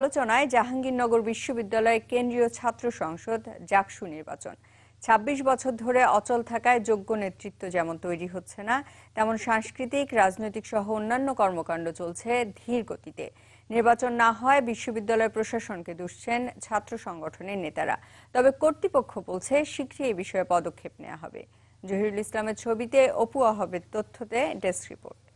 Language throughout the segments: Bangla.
আলোচনায় জাহাঙ্গীরনগর বিশ্ববিদ্যালয়ের কেন্দ্রীয় ছাত্র সংসদ জাকসু নির্বাচন। ২৬ বছর ধরে অচল থাকায় যোগ্য নেতৃত্ব যেমন তৈরি হচ্ছে না, তেমন সাংস্কৃতিক, রাজনৈতিক সহ অন্যান্য কর্মকাণ্ড চলছে ধীর গতিতে। নির্বাচন না হয় বিশ্ববিদ্যালয় প্রশাসনকে দুষছেন ছাত্র সংগঠনের নেতারা। তবে কর্তৃপক্ষ বলছে, শীঘ্রই এ বিষয়ে পদক্ষেপ নেওয়া হবে। জহিরুল ইসলামের ছবিতে অপু আহবেদ তথ্যতে ডেস্ক রিপোর্ট।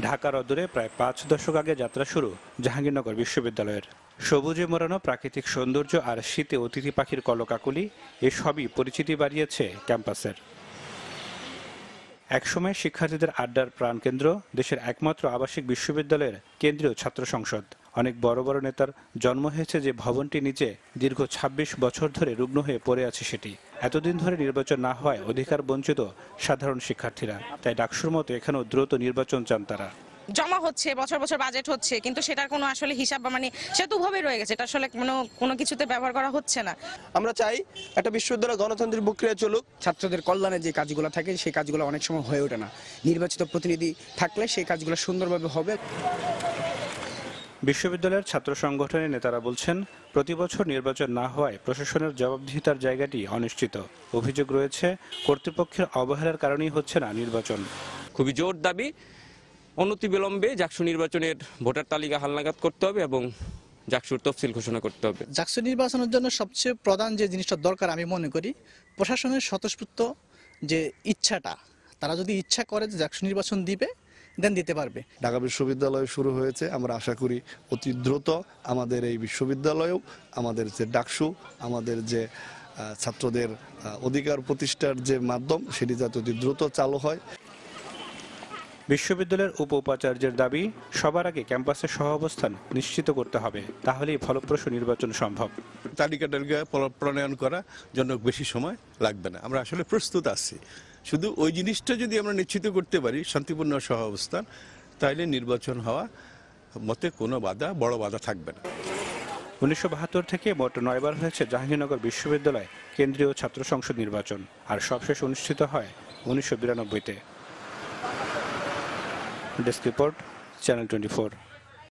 ঢাকার অদূরে প্রায় পাঁচ দশক আগে যাত্রা শুরু জাহাঙ্গীরনগর বিশ্ববিদ্যালয়ের। সবুজে মোড়ানো প্রাকৃতিক সৌন্দর্য আর শীতে অতিথি পাখির কলকাকুলি, এসবই পরিচিতি বাড়িয়েছে ক্যাম্পাসের। একসময় শিক্ষার্থীদের আড্ডার প্রাণকেন্দ্র, দেশের একমাত্র আবাসিক বিশ্ববিদ্যালয়ের কেন্দ্রীয় ছাত্র সংসদ। অনেক বড় বড় নেতার জন্ম হয়েছে যে ভবনটি নিচে দীর্ঘ ২৬ বছর ধরে রুগ্ন হয়ে পড়ে আছে সেটি। এতদিন ধরে নির্বাচন না হওয়ায় অধিকার বঞ্চিত সাধারণ শিক্ষার্থীরা। তাই ডাকসুর মতো এখানেও দ্রুত নির্বাচন চান তারা। জমা হচ্ছে বছর বছর বাজেট হচ্ছে কিন্তু সেটার কোনো আসলে হিসাব বা মানে সেতুভাবে রয়ে গেছে এটা আসলে কোনো কোনো কিছুতে ব্যবহার করা হচ্ছে না। আমরা চাই একটা বিশ্ববিদ্যালয় গণতান্ত্রিক প্রক্রিয়া চলুক। ছাত্রদের কল্যাণে যে কাজগুলো থাকে সেই কাজগুলো অনেক সময় হয়ে ওঠে না। নির্বাচিত প্রতিনিধি থাকলে সেই কাজগুলো সুন্দরভাবে হবে। বিশ্ববিদ্যালয়ের ছাত্র সংগঠনের নেতারা বলছেন প্রতি বছর নির্বাচন না হওয়ায় প্রশাসনের জবাবদিহিতার জায়গাটি অনিশ্চিত। অভিযোগ রয়েছে কর্তৃপক্ষের অবহেলার কারণেই হচ্ছে না নির্বাচন। খুবই জোর দাবি। অনতিবিলম্বে জাকসু নির্বাচনের ভোটার তালিকা হালনাগাদ করতে হবে এবং জাকসুর তফসিল ঘোষণা করতে হবে। জাকসু নির্বাচনের জন্য সবচেয়ে প্রধান যে জিনিসটা দরকার আমি মনে করি প্রশাসনের স্বতঃস্ফূর্ত যে ইচ্ছাটা তারা যদি ইচ্ছা করে যে জাকসু নির্বাচন দিবে দেন দিতে পারবে। ঢাকা বিশ্ববিদ্যালয় শুরু হয়েছে। আমরা আশা করি অতি দ্রুত আমাদের এই বিশ্ববিদ্যালয়েও আমাদের যে ডাকসু আমাদের যে ছাত্রদের অধিকার প্রতিষ্ঠার যে মাধ্যম সেটি যাতে অতি দ্রুত চালু হয়। বিশ্ববিদ্যালয়ের উপ উপাচার্যের দাবি সবার আগে ক্যাম্পাসের সহাবস্থান নিশ্চিত করতে হবে। তাহলেই ফলপ্রসূ নির্বাচন সম্ভব। তালিকা টালিকা প্রণয়ন করা জন্য বেশি সময় লাগবে না। আমরা আসলে প্রস্তুত আছি। শুধু ওই জিনিসটা যদি আমরা নিশ্চিত করতে পারি, শান্তিপূর্ণ সহ অবস্থান তাহলে নির্বাচন হওয়া মতে কোনো বাধা, বড় বাধা থাকবে না। উনিশশো বাহাত্তর থেকে মোট নয়বার হয়েছে জাহাঙ্গীরনগর বিশ্ববিদ্যালয় কেন্দ্রীয় ছাত্র সংসদ নির্বাচন, আর সবশেষ অনুষ্ঠিত হয় উনিশশো বিরানব্বইতে। Desk report, channel twenty